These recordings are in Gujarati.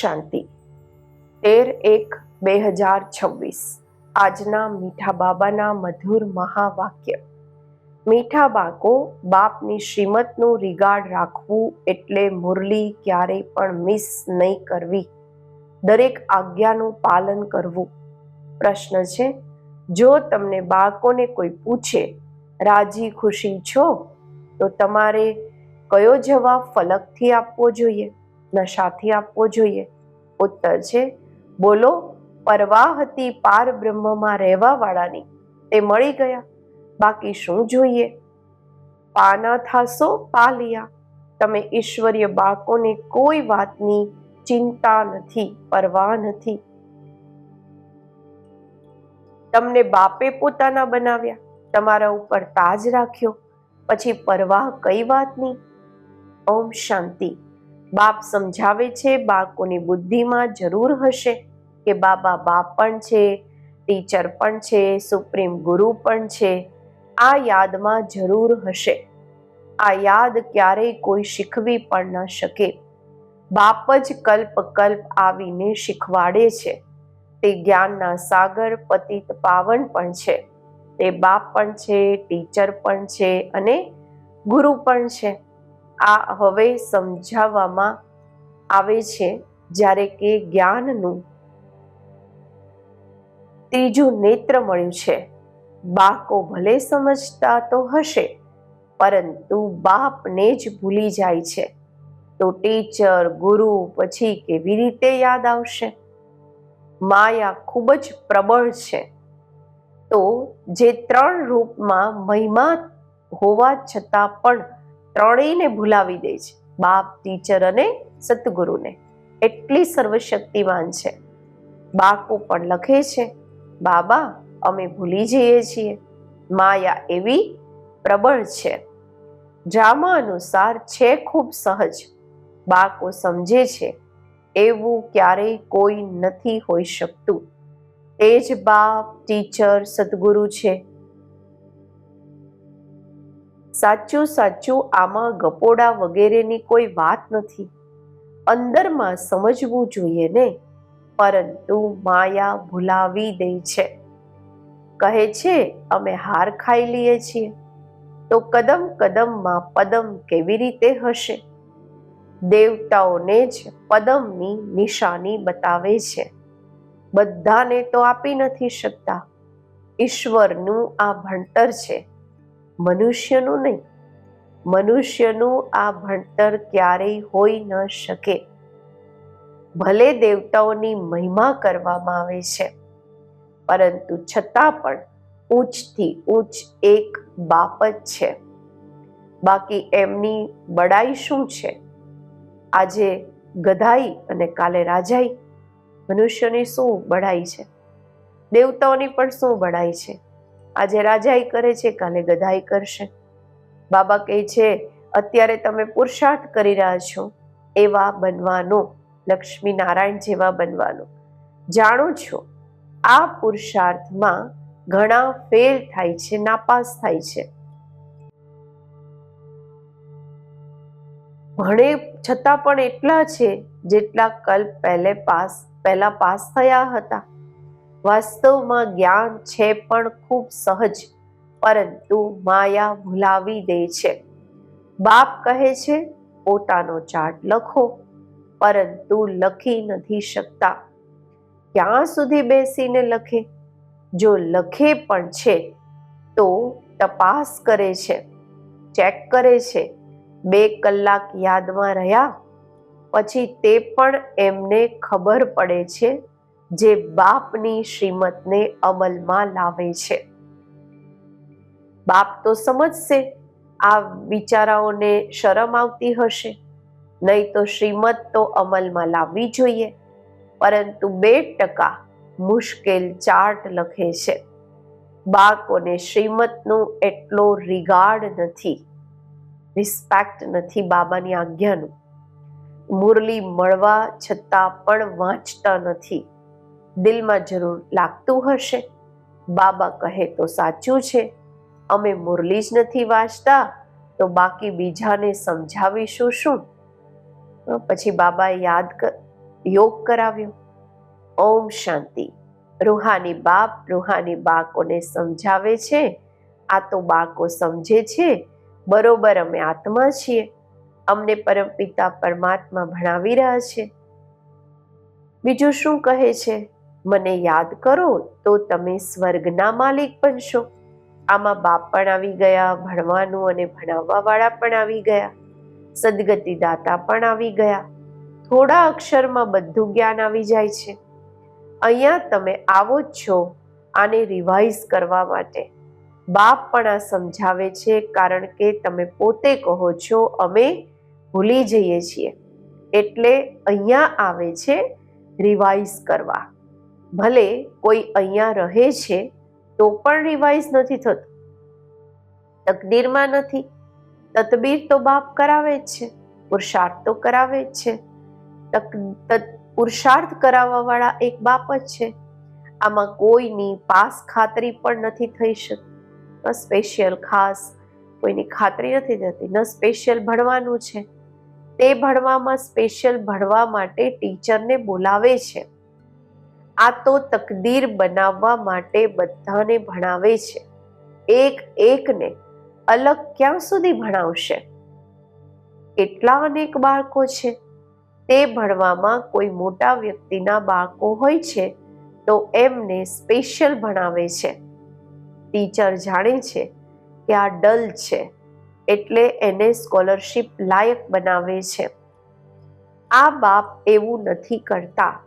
શાંતિ. તેર એક બે હજાર છવ્વીસ. આજના મીઠા બાબાના મધુર મહાવાક્ય. મીઠા બાળકો, બાપની શ્રીમતનું રિગાર્ડ રાખવું એટલે મુરલી ક્યારેય પણ મિસ નહીં કરવી. દરેક આજ્ઞાનું પાલન કરવું. પ્રશ્ન છે, જો તમને બાળકોને કોઈ પૂછે, રાજી ખુશી છો? તો તમારે કયો જવાબ ફલકથી આપવો જોઈએ, નશાથી આપવો જોઈએ ઉત્તર છે. બોલો પરવા પાર બ્રહ્મમાં રહેવા વાળાની તે મળી ગયા. બાકી શું જોઈએ? પાના થાસો પાલિયા. તમે ઈશ્વરીય બાળકોને કોઈ વાતની ચિંતા નથી, પરવા નથી. તમને બાપે પોતાના બનાવ્યા. તમારા ઉપર તાજ રાખ્યો. પછી પરવાહ કઈ વાતની? ઓમ શાંતિ. બાપ સમજાવે છે, બાળકોની બુદ્ધિમાં જરૂર હશે કે બાબા બાપ પણ છે, ટીચર પણ છે, સુપ્રીમ ગુરુ પણ છે. આ યાદમાં જરૂર હશે. આ યાદ ક્યારેય કોઈ શીખવી પણ ન શકે. બાપ જ કલ્પ કલ્પ આવીને શીખવાડે છે. તે જ્ઞાનના સાગર પતિત પાવન પણ છે. તે બાપ પણ છે, ટીચર પણ છે અને ગુરુ પણ છે. આ હવે સમજાવવામાં આવે છે જ્યારે કે જ્ઞાનનું ત્રીજું નેત્ર મળ્યું છે. બાકો ભલે સમજતા તો હશે, પરંતુ બાપને જ ભૂલી જાય છે. તો ટીચર, ગુરુ પછી કેવી રીતે યાદ આવશે? માયા ખૂબ જ પ્રબળ છે. તો જે ત્રણ રૂપમાં મહિમા હોવા છતાં પણ ત્રણેયને ભૂલાવી દે છે. બાપ ટીચર અને સતગુરુને એટલી સર્વશક્તિવાન છે. બાકો પણ લખે છે, બાબા, અમે ભૂલી જઈએ છીએ. માયા એવી પ્રબળ છે. ડ્રામા અનુસાર છે ખૂબ સહજ. બાકો સમજે છે, એવું ક્યારેય કોઈ નથી હોઈ શકતું. તે જ બાપ ટીચર સદગુરુ છે. સાચું સાચું આમાં ગપોડા વગેરેની કોઈ વાત નથી. અંદરમાં સમજવું જોઈએ ને? પરંતુ માયા ભૂલાવી દે છે. કહે છે, અમે હાર ખાઈ લઈએ છીએ. તો કદમ કદમમાં પદમ કેવી રીતે હશે? દેવતાઓને જ પદમની નિશાની બતાવે છે. બધાને તો આપી નથી શકતા. ઈશ્વરનું આ ભણતર છે. મનુષ્યનું નહીં. મનુષ્યનું આ ભણતર ક્યારેય હોઈ ન શકે. ભલે દેવતાઓની મહિમા કરવામાં આવે છે, પરંતુ છતાં પણ ઊંચથી ઊંચ એક બાપ જ છે. બાકી એમની બડાઈ શું છે? આજે ગધાઈ અને કાલે રાજાઈ, મનુષ્યની શું બડાઈ છે? દેવતાઓની પણ શું બડાઈ છે? આજે રાજાઈ કરે છે, કાલે ગધાઈ કરશે. બાબા કહે છે, અત્યારે તમે પુરુષાર્થ કરી રહ્યા છો. એવા બનવાનો લક્ષ્મી નારાયણ જેવા બનવાનો. જાણો છો, આ પુરુષાર્થમાં ઘણા ફેલ થાય છે, નાપાસ થાય છે. ભણે છતાં પણ એટલા છે, જેટલા કલ્પ પહેલે પાસ, પહેલા પાસ થયા હતા. વાસ્તવમાં જ્ઞાન છે પણ ખૂબ સહજ, પરંતુ માયા ભૂલાવી દે છે. બાપ કહે છે, પોતાનો ચાર્ટ લખો, પરંતુ લખી નથી શકતા. ક્યાં સુધી બેસીને લખે? જો લખે પણ છે, તો તપાસ કરે છે, ચેક કરે છે, બે કલાક યાદમાં રહ્યા, પછી તે પણ એમને ખબર પડે છે જે બાપની શ્રીમતને અમલમાં લાવે છે. બાપ તો સમજશે આ બિચારાઓને શરમ આવતી હશે. નહીં તો શ્રીમત તો અમલમાં લાવવી જોઈએ. પરંતુ બે ટકા મુશ્કેલ ચાર્ટ લખે છે. બાળકોને શ્રીમતનું એટલો રિગાર્ડ નથી, રિસ્પેક્ટ નથી બાબાની આજ્ઞાનું. મુરલી મળવા છતાં પણ વાંચતા નથી. દિલમાં જરૂર લાગતું હશે. બાબા કહે તો સાચું છે. અમે મુરલી જ નથી વાંચતા, તો બાકી બીજાને સમજાવીશું શું? પછી બાબા યાદ યોગ કરાવ્યો. ઓમ શાંતિ. રૂહાની બાપ રૂહાની બાળકોને સમજાવે છે. આ તો બાળકો સમજે છે. બરોબર અમે આત્મા છીએ. અમને પરમપિતા પરમાત્મા ભણાવી રહ્યા છે. બીજું શું કહે છે? મને યાદ કરો તો તમે સ્વર્ગના માલિક બનશો આમાં બાપ પણ આવી ગયા, ભણવાનું અને ભણાવવા વાળા પણ આવી ગયા સદગતિ દાતા પણ આવી ગયા. થોડા અક્ષરમાં બધું જ્ઞાન આવી જાય છે. અહીંયા તમે આવો જ છો આને રિવાઇઝ કરવા માટે. બાપ પણ આ સમજાવે છે કારણ કે તમે પોતે કહો છો, અમે ભૂલી જઈએ છીએ. એટલે અહીંયા આવે છે રિવાઇઝ કરવા. ભલે કોઈ અહીંયા રહે છે, તો પણ રિવાઇઝ નથી થતું. તકદીરમાં નથી. તતબીર તો બાપ કરાવે જ છે, પુરુષાર્થ તો કરાવે જ છે. તક પુરુષાર્થ કરાવવાવાળા એક બાપ જ છે. આમાં કોઈની પાસ ખાતરી પણ નથી થઈ શકતી ન સ્પેશિયલ ખાસ, કોઈની ખાતરી નથી થતી, ન સ્પેશિયલ ભણવાનું છે. તે ભણવામાં સ્પેશિયલ ભણવા માટે ટીચરને બોલાવે છે. આ તો તકદીર બનાવવા માટે બધાને ભણાવે છે. એક એકને અલગ ક્યાં સુધી ભણાવશે? કેટલા અનેક બાળકો છે. તે ભણવામાં કોઈ મોટા વ્યક્તિના બાળકો હોય છે તો એમને સ્પેશિયલ ભણાવે છે. ટીચર જાણે છે કે આ ડલ છે એટલે એને સ્કોલરશિપ લાયક બનાવે છે. આ બાપ એવું નથી કરતા.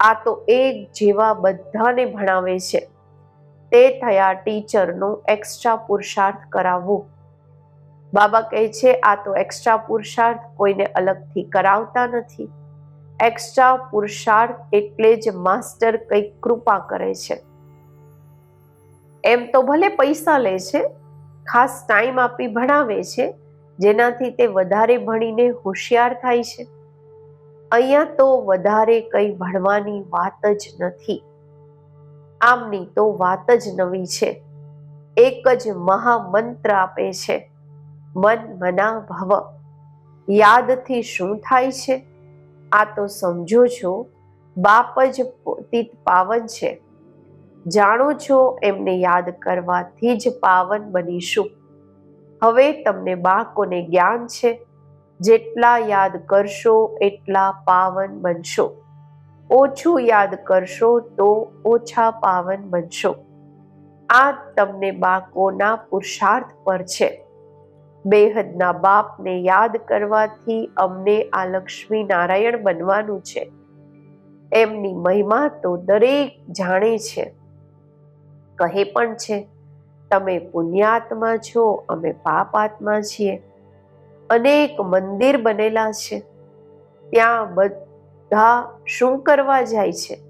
આ તો એક જેવા બધાને ભણાવે છે. તે થયા ટીચરનું એક્સ્ટ્રા પુરુષાર્થ કરાવવું. બાબા કહે છે, આ તો એક્સ્ટ્રા પુરુષાર્થ કોઈને અલગથી કરાવતા નથી. એક્સ્ટ્રા પુરુષાર્થ એટલે જ માસ્ટર કંઈક કૃપા કરે છે. એમ તો ભલે પૈસા લે છે, ખાસ ટાઈમ આપી ભણાવે છે, જેનાથી તે વધારે ભણીને હોશિયાર થાય છે. અહીંયા તો વધારે કંઈ ભણવાની વાત જ નથી. આમની તો વાત જ નવી છે. એક જ મહામંત્ર આપે છે. મન મના ભવ. યાદથી શું થાય છે? આ તો સમજો છો. બાપ જ પોતિત પાવન છે. જાણો છો એમને યાદ કરવાથી જ પાવન બનીશું. હવે તમને બાળકોને જ્ઞાન છે. જેટલા યાદ કરશો, એટલા પાવન બનશો. ઓછું યાદ કરશો, તો ઓછા પાવન બનશો. આ તમને બાકોના પુરુષાર્થ પર છે. બેહદના બાપને યાદ કરવાથી અમને આ લક્ષ્મી નારાયણ બનવાનું છે. એમની મહિમા તો દરેક જાણે છે. કહે પણ છે, તમે પુણ્યાત્મા છો, અમે પાપ આત્મા છીએ. અનેક મંદિર બનેલા છે. ત્યાં બધા શું કરવા જાય છે?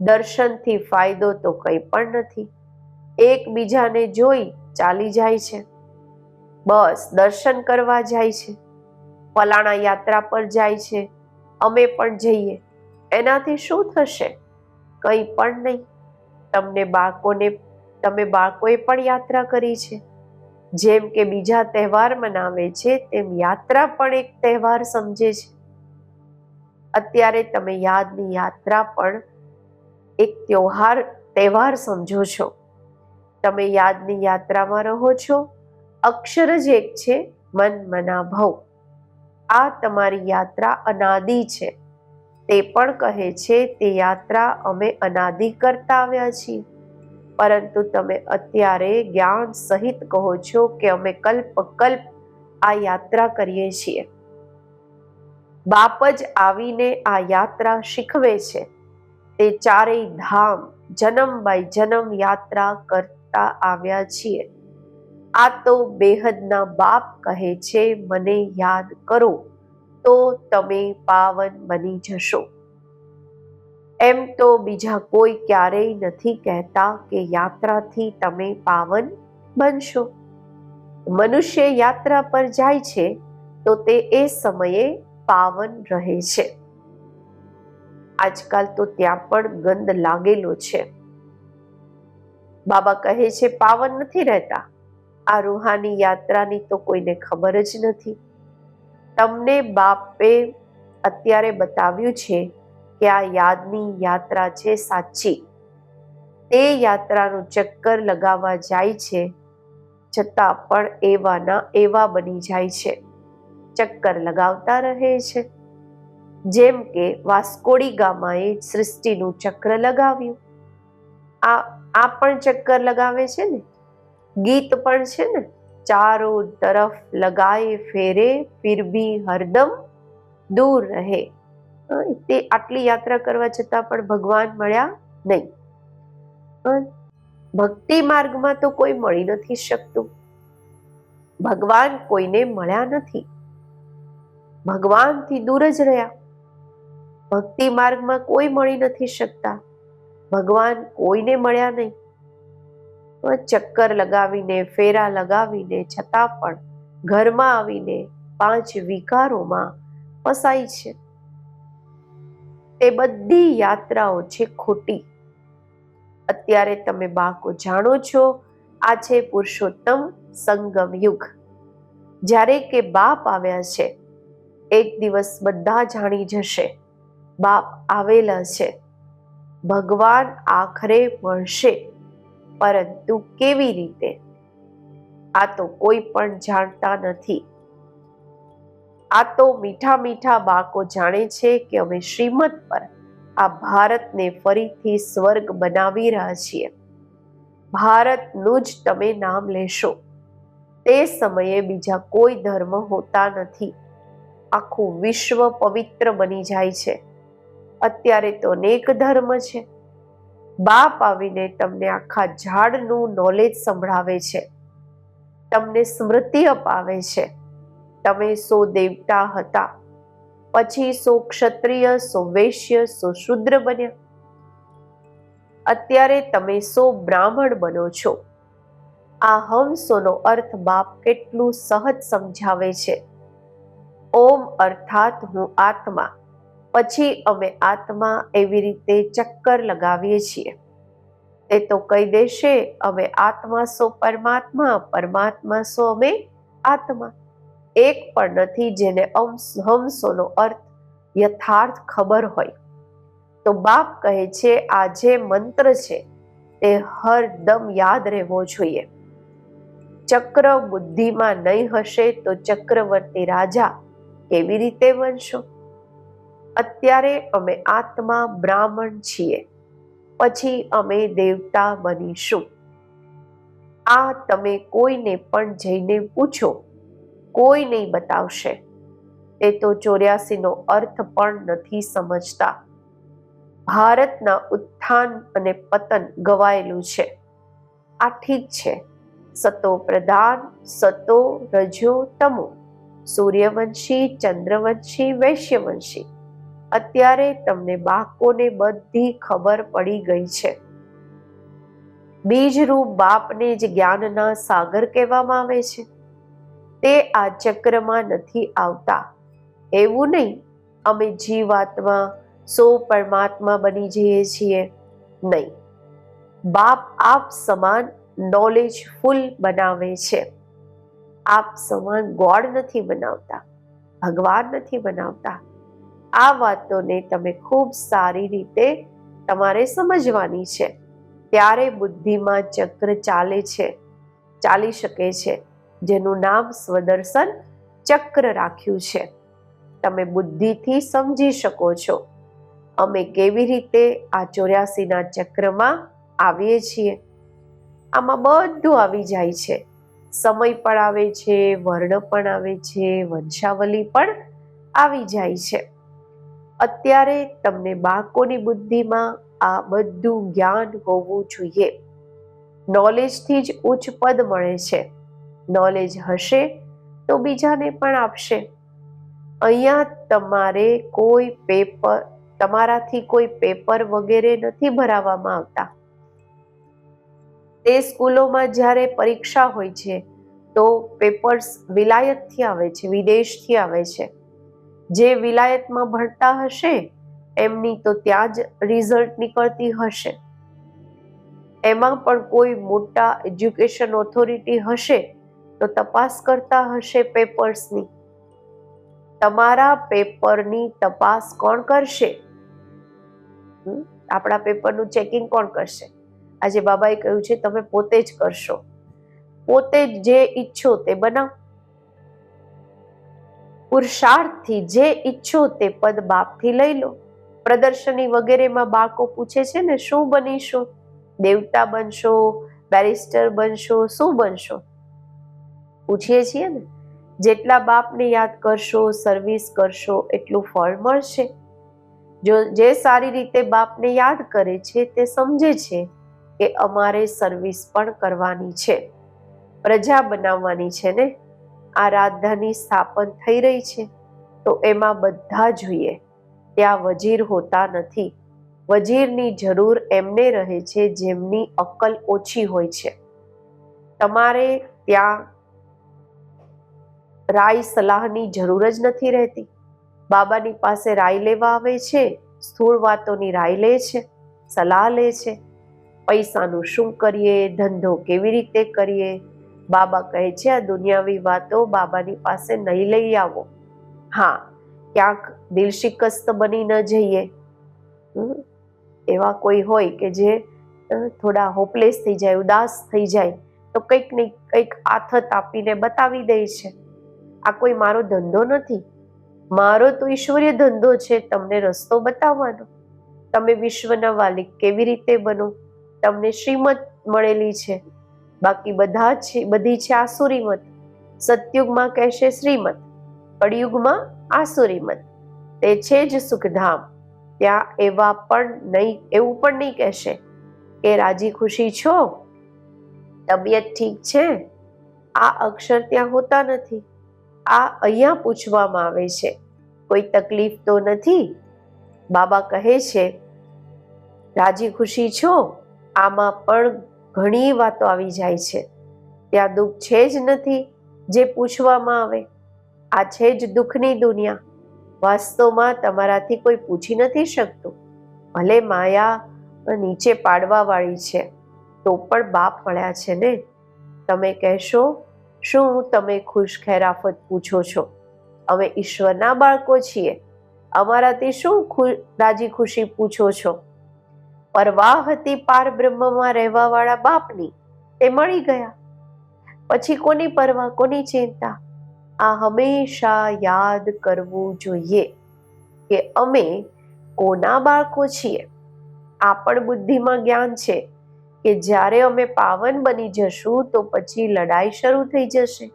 દર્શનથી ફાયદો તો કંઈ પણ નથી. એકબીજાને જોઈ ચાલી જાય છે. બસ દર્શન કરવા જાય છે. ફલાણા યાત્રા પર જાય છે. અમે પણ જઈએ. એનાથી શું થશે? કંઈ પણ નહીં. તમને બાળકોને તમે બાળકોએ પણ યાત્રા કરી છે. જેમ કે બીજા તહેવાર મનાવે છે, તેમ યાત્રા પણ એક તહેવાર સમજે છે. અત્યારે તમે યાદની યાત્રા પણ એક ત્યોહાર, તહેવાર સમજો છો. તમે યાદની યાત્રામાં રહો છો. અક્ષર જ એક છે, મન મના ભવ આ તમારી યાત્રા અનાદિ છે. તે પણ કહે છે, તે યાત્રા અમે અનાદિ કરતા આવ્યા છીએ. પરંતુ તમે અત્યારે જ્ઞાન સહિત કહો છો કે અમે કલ્પ કલ્પ આ યાત્રા કરીએ છીએ. બાપ જ આવીને આ યાત્રા શીખવે છે. તે ચારેય ધામ જન્મ બાય જન્મ યાત્રા કરતા આવ્યા છીએ. આ તો બેહદના બાપ કહે છે, મને યાદ કરો તો તમે પાવન બની જશો. એમ તો બીજા કોઈ ક્યારેય નથી કહેતા કે યાત્રાથી તમે પાવન બનશો. મનુષ્ય યાત્રા પર જાય છે, તો તે એ સમયે પાવન રહે છે. આજકાલ તો ત્યાં પણ ગંધ લાગેલો છે. બાબા કહે છે, પાવન નથી રહેતા. આ રૂહાની યાત્રાની તો કોઈને ખબર જ નથી. તમને બાપે અત્યારે બતાવ્યું છે કે આ યાદની યાત્રા છે સાચી? તે યાત્રાનું ચક્કર લગાવવા જાય છે, છતાં પણ એવાના એવા બની જાય છે. ચક્કર લગાવતા રહે છે. જેમ કે વાસ્કોડી ગામાએ સૃષ્ટિનું ચક્ર લગાવ્યું. આ આ પણ ચક્કર લગાવે છે ને? ગીત પણ છે ને? ચારો તરફ લગાએ ફેરે ફિર ભી હરદમ દૂર રહે. તે આટલી યાત્રા કરવા છતાં પણ ભગવાન મળ્યા નહીં. ભક્તિ માર્ગમાં તો કોઈ મળી નથી શકતું. ભગવાન કોઈને મળ્યા નથી. ભગવાનથી દૂર જ રહ્યા. ભક્તિ માર્ગમાં કોઈ મળી નથી શકતા. ભગવાન કોઈને મળ્યા નહીં. ચક્કર લગાવીને, ફેરા લગાવીને, છતાં પણ ઘરમાં આવીને પાંચ વિકારોમાં ફસાય છે. તે બધી યાત્રાઓ છે ખોટી. અત્યારે તમે બાળકો જાણો છો, આ છે પુરુષોત્તમ સંગમ યુગ. જ્યારે કે બાપ આવ્યા છે, એક દિવસ બધા જાણી જશે, બાપ આવેલા છે. ભગવાન આખરે મળશે, પરંતુ કેવી રીતે? આ તો કોઈ પણ જાણતા નથી. આ તો મીઠા મીઠા બાળકો જાણે છે કે અમે શ્રીમદ પર આ ભારતને ફરીથી સ્વર્ગ બનાવી રહ્યા છીએ. ભારતનું જ તમે નામ લેશો. તે સમયે બીજા કોઈ ધર્મ હોતા નથી. આખું વિશ્વ પવિત્ર બની જાય છે. અત્યારે તો અનેક ધર્મ છે. બાપ આવીને તમને આખા ઝાડનું નોલેજ સંભળાવે છે. તમને સ્મૃતિ અપાવે છે. તમે સો દેવતા હતા. પછી સો ક્ષત્રિય, સો વૈશ્ય, સો શુદ્ર બન્યા. અત્યારે તમે સો બ્રાહ્મણ બનો છો. આ હમસોનો અર્થ બાપ કેટલું સહજ સમજાવે છે. ઓમ અર્થાત હું આત્મા. પછી અમે આત્મા એવી રીતે ચક્કર લગાવીએ છીએ. એ તો કહી દેશે, અમે આત્મા સો પરમાત્મા પરમાત્મા સો અમે આત્મા. એક પણ નથી જેને હંસોનો અર્થ યથાર્થ ખબર હોય. તો બાપ કહે છે, આ જે મંત્ર છે તે હરદમ યાદ રહેવો જોઈએ. ચક્ર બુદ્ધિમાં નહીં હશે તો ચક્રવર્તી રાજા કેવી રીતે બનશો? અત્યારે અમે આત્મા બ્રાહ્મણ છીએ, પછી અમે દેવતા બનીશું. આ તમે કોઈને પણ જઈને પૂછો કોઈ નહીં બતાવશે. તે તો ચોર્યાસીનો અર્થ પણ નથી સમજતા. ભારતના ઉત્થાન અને પતન ગવાયેલું છે. આ ઠીક છે. સતો પ્રધાન, સતો રજો તમો. સૂર્યવંશી, ચંદ્રવંશી, વૈશ્યવંશી. અત્યારે તમને બાકોને બધી ખબર પડી ગઈ છે. બીજરૂપ બાપને જ જ્ઞાનના સાગર કહેવામાં આવે છે. તે આ ચક્રમાં નથી આવતા. એવું નહીં, અમે જીવાત્મા, સો પરમાત્મા બની જઈએ છીએ. નહીં. બાપ આપ સમાન નોલેજ ફૂલ બનાવે છે. આપ સમાન ગોડ નથી બનાવતા, ભગવાન નથી બનાવતા. આ વાતોને તમે ખૂબ સારી રીતે તમારે સમજવાની છે. ત્યારે બુદ્ધિમાં ચક્ર ચાલે છે, ચાલી શકે છે. જેનું નામ સ્વદર્શન ચક્ર રાખ્યું છે. તમે બુદ્ધિથી સમજી શકો છો. અમે કેવી રીતે આ ચોર્યાસીના ચક્રમાં આવીએ છીએ? આમાં બધું આવી જાય છે. સમય પણ આવે છે, વર્ણ પણ આવે છે, વંશાવલી પણ આવી જાય છે. અત્યારે તમને બાળકોની બુદ્ધિમાં આ બધું જ્ઞાન હોવું જોઈએ. નોલેજથી જ ઉચ્ચ પદ મળે છે. નોલેજ હશે, તો બીજાને પણ આપશે. અહીંયા તમારે કોઈ પેપર તમારાથી કોઈ પેપર વગેરે નથી ભરાવવામાં આવતા. તે સ્કૂલોમાં જ્યારે પરીક્ષા હોય છે, તો પેપર્સ વિલાયતથી આવે છે, વિદેશથી આવે છે. જે વિલાયતમાં ભણતા હશે, એમની તો ત્યાં જ રિઝલ્ટ નીકળતી હશે. એમાં પણ કોઈ મોટા એજ્યુકેશન ઓથોરિટી હશે તો તપાસ કરતા હશે પેપર્સની. તમારા પેપરની તપાસ કોણ કરશે? આપણા પેપરનું ચેકિંગ કોણ કરશે? આજે બાબાએ કહ્યું છે, તમે પોતે જ કરશો. પોતે જે ઈચ્છો તે બનાવ. પુરુષાર્થથી જે ઈચ્છો તે પદ બાપથી લઈ લો. પ્રદર્શની વગેરેમાં બાળકો પૂછે છે ને, શું બનીશો? દેવતા બનશો? બેરિસ્ટર બનશો? શું બનશો? પૂછીએ છીએ ને, જેટલા બાપને યાદ કરશો સર્વિસ કરશો, એટલું ફળ મળશે. જો જે સારી રીતે બાપને યાદ કરે છે, તે સમજે છે કે અમારે સર્વિસ પણ કરવાની છે, પ્રજા બનાવવાની છે ને. આ રાજધાની સ્થાપન થઈ રહી છે, તો એમાં બધા જોઈએ. ત્યાં વજીર હોતા નથી. વજીરની જરૂર એમને રહે છે, જેમની અક્કલ ઓછી હોય છે. તમારે ત્યાં રાય સલાહની જરૂર જ નથી રહેતી. બાબાની પાસે રાય લેવા આવે છે, સ્થૂળ વાતોની રાય લે છે, સલાહ લે છે. પૈસાનું શું કરીએ, ધંધો કેવી રીતે કરીએ? બાબા કહે છે, આ દુનિયાવી વાતો બાબાની પાસે નહીં લઈ આવો. હા, ક્યાંક દિલ શિકસ્ત બની ન જઈએ. એવા કોઈ હોય કે જે થોડા હોપલેસ થઈ જાય, ઉદાસ થઈ જાય, તો કંઈક ને કંઈક આથત આપીને બતાવી દે છે. આ કોઈ મારો ધંધો નથી. મારો તો ઈશ્વરીય ધંધો છે, તમને રસ્તો બતાવવાનો. તમે વિશ્વના વાલિક કેવી રીતે બનો? તમને શ્રીમત મળેલી છે. બાકી બધા છે, બધી છે આસુરીમત. સતયુગમાં કહેશે શ્રીમત, કળિયુગમાં આસુરીમત. તે છે જ સુખધામ. ત્યાં એવા પણ નહીં, એવું પણ નહીં કહેશે કે રાજી ખુશી છો? તબિયત ઠીક છે? આ અક્ષર ત્યાં હોતા નથી. આ અહીંયા પૂછવામાં આવે છે. કોઈ તકલીફ તો નથી? બાબા કહે છે, રાજી ખુશી છો? આમાં પણ ઘણી વાતો આવી જાય છે. ત્યાં દુઃખ છે જ નથી જે પૂછવામાં આવે. આ છે જ દુઃખની દુનિયા. વાસ્તવમાં તમારાથી કોઈ પૂછી નથી શકતું. ભલે માયા નીચે પાડવાવાળી છે, તો પણ બાપ મળ્યા છે ને? તમે કહેશો શું તમે ખુશ ખેરાફત પૂછો છો? અમે ઈશ્વરના બાળકો છીએ. અમારાથી શું રાજી ખુશી પૂછો છો? પરવાહ હતી પાર બ્રહ્મમાં રહેવાવાળા બાપની. તે મળી ગયા. પછી કોની પરવા, કોની ચિંતા? આ હંમેશા યાદ કરવું જોઈએ કે અમે કોના બાળકો છીએ. આ પણ બુદ્ધિમાં જ્ઞાન છે. કે જ્યારે અમે પાવન બની જશું તો પછી લડાઈ શરૂ થઈ જશે.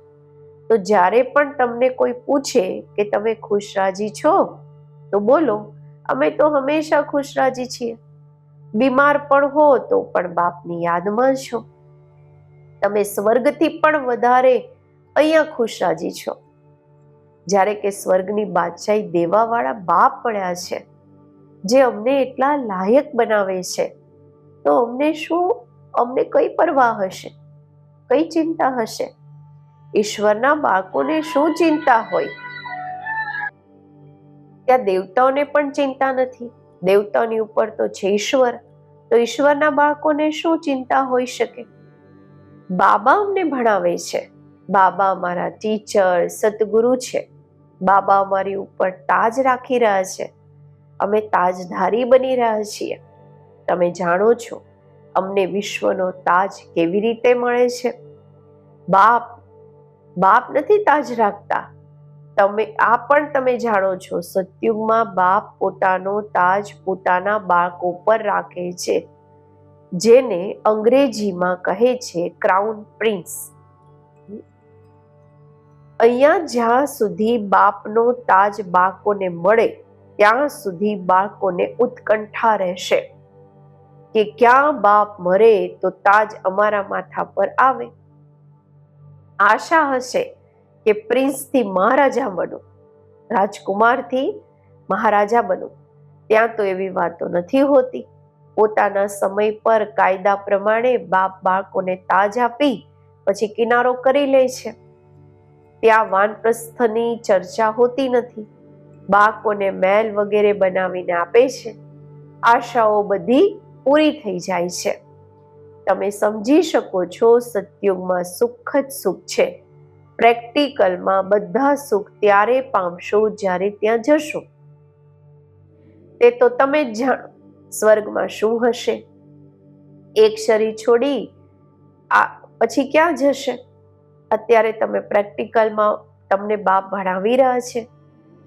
તો જ્યારે પણ તમને કોઈ પૂછે કે તમે ખુશ રાજી છો, તો બોલો, અમે તો હંમેશા ખુશ રાજી છીએ. બીમાર પણ હો તો પણ બાપની યાદમાં છો તમે સ્વર્ગથી પણ વધારે અહીંયા ખુશ રાજી છો. જ્યારે કે સ્વર્ગની બાદશાહી દેવાવાળા બાપ પડ્યા છે, જે અમને એટલા લાયક બનાવે છે. તો અમને શું? અમને કઈ પરવા હશે? કઈ ચિંતા હશે? ઈશ્વરના બાળકોને શું ચિંતા હોય? ત્યાં દેવતાઓને પણ ચિંતા નથી. દેવતાઓની ઉપર તો છે ઈશ્વર. તો ઈશ્વરના બાળકોને શું ચિંતા હોઈ શકે? બાબા અમને ભણાવે છે. બાબા અમારા ટીચર સતગુરુ છે. બાબા અમારી ઉપર તાજ રાખી રહ્યા છે. અમે તાજધારી બની રહ્યા છીએ. તમે જાણો છો, અમને વિશ્વનો તાજ કેવી રીતે મળે છે? બાપ બાપ નથી તાજ રાખતા. તમે, આ પણ તમે જાણો છો, સત્યુગમાં બાપ પોતાનો તાજ પોતાના બાળકો પર રાખે છે, જેને અંગ્રેજીમાં કહે છે ક્રાઉન પ્રિન્સ અહીંયા જ્યાં સુધી બાપનો તાજ બાળકોને મળે, ત્યાં સુધી બાળકોને ઉત્કંઠા રહેશે. કે ક્યાં બાપ મરે તો તાજ અમારા માથા પર આવે. આશા હશે કે પ્રિન્સથી મહારાજા બનો, રાજકુમારથી મહારાજા બનો. ત્યાં તો એવી વાતો નથી હોતી. પોતાના સમય પર કાયદા પ્રમાણે બાપ બાળકોને તાજ આપી પછી કિનારો કરી લે છે. ત્યાં વાનપ્રસ્થની ચર્ચા હોતી નથી. બાળકોને મહેલ વગેરે બનાવીને આપે છે. આશાઓ બધી પૂરી થઈ જાય છે. તમે સમજી શકો છો સતયુગમાં સુખ જ સુખ છે. પ્રેક્ટિકલમાં બધા સુખ ત્યારે પામશો જ્યારે ત્યાં જશો. તે તો તમે જ જાણો, સ્વર્ગમાં શું હશે? એક શરીર છોડી આ પછી ક્યાં જશે? અત્યારે તમે પ્રેક્ટિકલમાં તમને બાપ ભણાવી રહ્યા છે.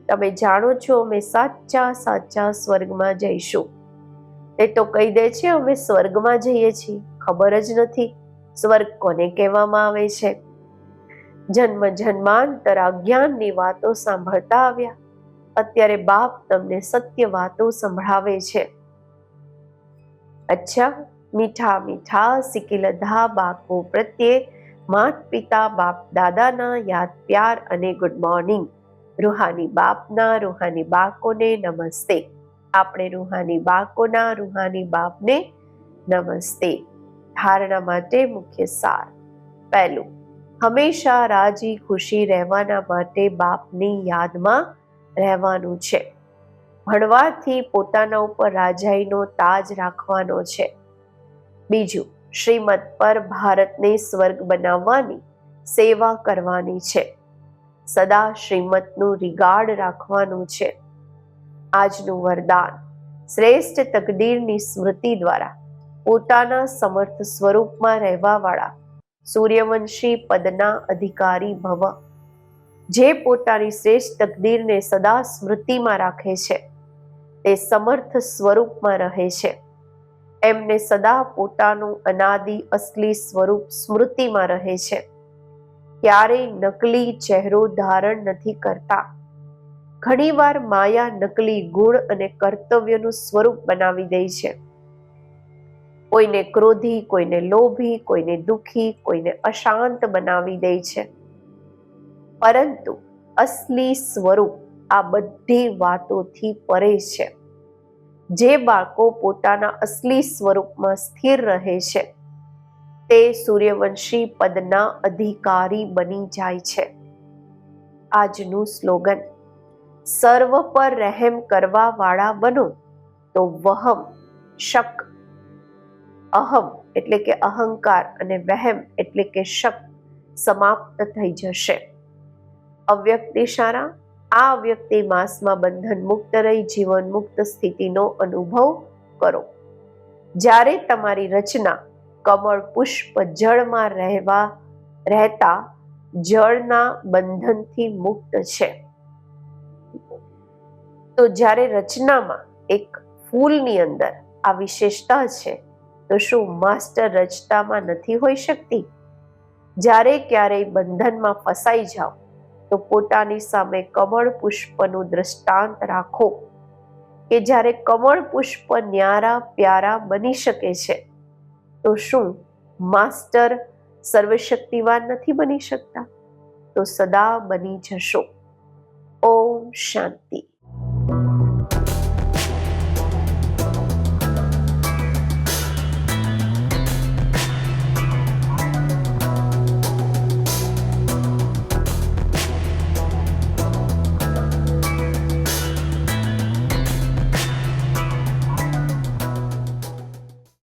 તમે જાણો છો અમે સાચા સાચા સ્વર્ગમાં જઈશું. તે તો કહી દે છે, અમે સ્વર્ગમાં જઈએ છીએ. ખબર જ નથી સ્વર્ગ કોને કહેવામાં આવે છે. જન્મ જન્માંતર અજ્ઞાનની વાતો સાંભળતા આવ્યા. અત્યારે બાપ તમને સત્ય વાતો સંભળાવે છે. અચ્છા, મીઠા મીઠા સિકિલધા બાકો પ્રત્યે માત પિતા બાપ દાદાના યાદ પ્યાર અને ગુડ મોર્નિંગ રૂહાની બાપના, રૂહાની બાકોને નમસ્તે. આપણે રૂહાની બાકોના રૂહાની બાપને નમસ્તે. ધારણા માટે મુખ્ય સાર. પહેલું, હંમેશા રાજી, ખુશી રહેવાના માટે બાપની યાદમાં રહેવાનું છે. ભણવાથી પોતાના ઉપર રાજાઈનો તાજ રાખવાનો છે. બીજું, શ્રીમદ પર ભારતને સ્વર્ગ બનાવવાની સેવા કરવાની છે. સદા શ્રીમતનું રિગાર્ડ રાખવાનું છે. આજનું વરદાન. શ્રેષ્ઠ તકદીરની સ્મૃતિ દ્વારા પોતાના સમર્થ સ્વરૂપમાં રહેવાવાળા સૂર્યવંશી પદના અધિકારી ભવ. જે પોતાની શ્રેષ્ઠ તકદીરને સદા સ્મૃતિમાં રાખે છે, તે સમર્થ સ્વરૂપમાં રહે છે. એમને સદા પોતાનું અનાદિ અસલી સ્વરૂપ સ્મૃતિમાં રહે છે. ક્યારેય નકલી ચહેરો ધારણ નથી કરતા. ઘણીવાર માયા નકલી ગુણ અને કર્તવ્યનું સ્વરૂપ બનાવી દે છે. કોઈને ક્રોધી, કોઈને લોભી, કોઈને દુખી, કોઈને અશાંત બનાવી દે છે. પરંતુ અસલી સ્વરૂપ આ બધી વાતોથી પરે છે. જે બાળકો પોતાના અસલી સ્વરૂપમાં સ્થિર રહે છે, તે સૂર્યવંશી પદના અધિકારી બની જાય છે. આજનું સ્લોગન સર્વ પર રહેમ કરવા વાળા બનો તો વહમ, શક, અહમ એટલે કે અહંકાર અને વહેમ એટલે કે શક સમાપ્ત થઈ જશે. અવ્યક્ત ઇશારા આ વ્યક્તિ માસમાં બંધન મુક્ત રહી, જીવન મુક્ત સ્થિતિનો અનુભવ કરો. જ્યારે તમારી રચના કમળ પુષ્પ જળમાં રહેવા, રહેતા જળના બંધનથી મુક્ત છે. તો જ્યારે રચનામાં એક ફૂલની અંદર આ વિશેષતા છે, તો શું માસ્ટર રચતામાં નથી હોઈ શકતી? જ્યારે ક્યારેય બંધનમાં ફસાઈ જાઓ, તો પોતાની સામે કમળ પુષ્પનું દ્રષ્ટાંત રાખો કે જ્યારે કમળ પુષ્પ ન્યારા પ્યારા બની શકે છે, તો શું માસ્ટર સર્વશક્તિવાન નથી બની શકતા? તો સદા બની જશો. ઓમ શાંતિ.